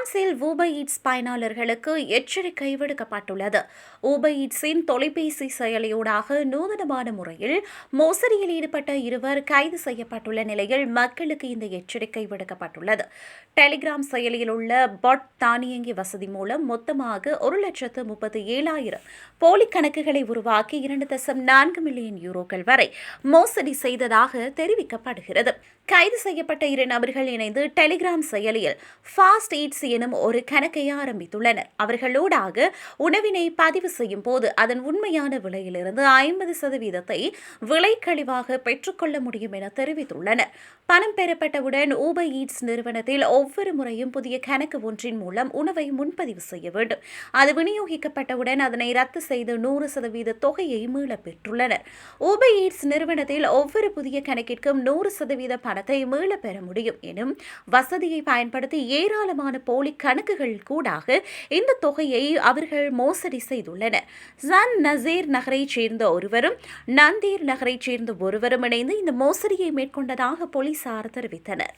பிரான்சில் Uber eats பயனாளர்களுக்கு எச்சரிக்கை விடுக்கப்பட்டுள்ளது ஊபர் ஈட்ஸின் தொலைபேசி செயலியூடாக நூதனமான முறையில் மோசடியில் ஈடுபட்ட இருவர் கைது செய்யப்பட்டுள்ள நிலையில் மக்களுக்கு இந்த எச்சரிக்கை விடுக்கப்பட்டுள்ளது டெலிகிராம் செயலியில் உள்ள பட் தானியங்கி வசதி மூலம் மொத்தமாக ஒரு லட்சத்து முப்பத்தி ஏழாயிரம் போலி கணக்குகளை உருவாக்கி இரண்டு தசம் நான்கு மில்லியன் யூரோக்கள் வரை மோசடி செய்ததாக தெரிவிக்கப்படுகிறது. கைது செய்யப்பட்ட இரு நபர்கள் இணைந்து டெலிகிராம் செயலியில் ஃபாஸ்ட் ஈட்ஸ் எனும் ஒரு கணக்கை ஆரம்பித்துள்ளனர். அவர்களூடாக உணவினை பதிவு செய்யும் போது அதன் உண்மையான விலையிலிருந்து ஐம்பது சதவீதத்தை விலை கழிவாக பெற்றுக்கொள்ள முடியும் என தெரிவித்துள்ளனர். பணம் பெறப்பட்டவுடன் ஊபர் ஈட்ஸ் நிறுவனத்தில் ஒவ்வொரு முறையும் புதிய கணக்கு ஒன்றின் மூலம் உணவை முன்பதிவு செய்ய வேண்டும். அது விநியோகிக்கப்பட்டவுடன் அதனை ரத்து செய்து நூறு சதவீத தொகையை மீளப் பெற்றுள்ளனர் ஊபர் ஈட்ஸ் நிறுவனத்தில் ஒவ்வொரு புதிய கணக்கிற்கும் நூறு சதவீத பணத்தை மீளப் பெற முடியும் எனும் வசதியை பயன்படுத்தி ஏராளமான போலி கணக்குகள் கூடாக இந்த தொகையை அவர்கள் மோசடி செய்துள்ளனர். ஜன் நசீர் நகரைச் சேர்ந்த ஒருவரும் நந்தீர் நகரைச் சேர்ந்த ஒருவரும் இணைந்து இந்த மோசடியை மேற்கொண்டதாக போலீசார் தெரிவித்தனர்.